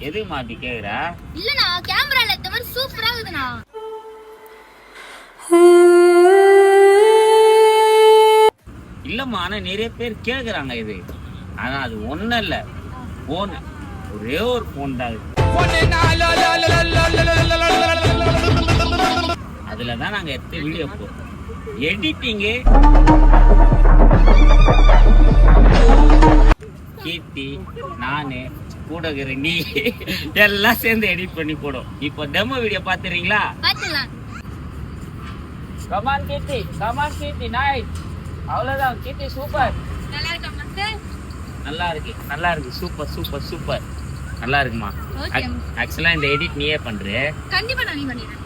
எதுக்குமா அப்படி கேக்குறா? இல்லண்ணா கேமரால இந்த மாதிரி சூப்பரா இருக்குதுண்ணா. இல்லம்மா ஆனா நிறைய பேர் கேக்குறாங்க இது. ஆனா அது ஒண்ணும் இல்ல. போன் ஒரே ஒரு போன் தான். அதுல தான் நாங்க எடுத்து வீடியோ போடுறோம் எடிட்டிங்கு கீர்த்தி நானு கூட இருக்கிற நீ எல்லாம் சேர்ந்து எடிட் பண்ணி போடும். இப்போ டெமோ வீடியோ பாத்துறீங்களா பாத்துலாம் come on Keerthi come on Keerthi நாய் அவ்வளவுதான். கீர்த்தி சூப்பர் நல்லா இருக்கா. நல்லா இருக்கு. சூப்பர் சூப்பர் சூப்பர் நல்லா இருக்குமா? Okay. ஆக்சுவலா இந்த எடிட் நீயே பண்ற. கண்டிப்பா நான் நீ பண்ணிடுறேன்.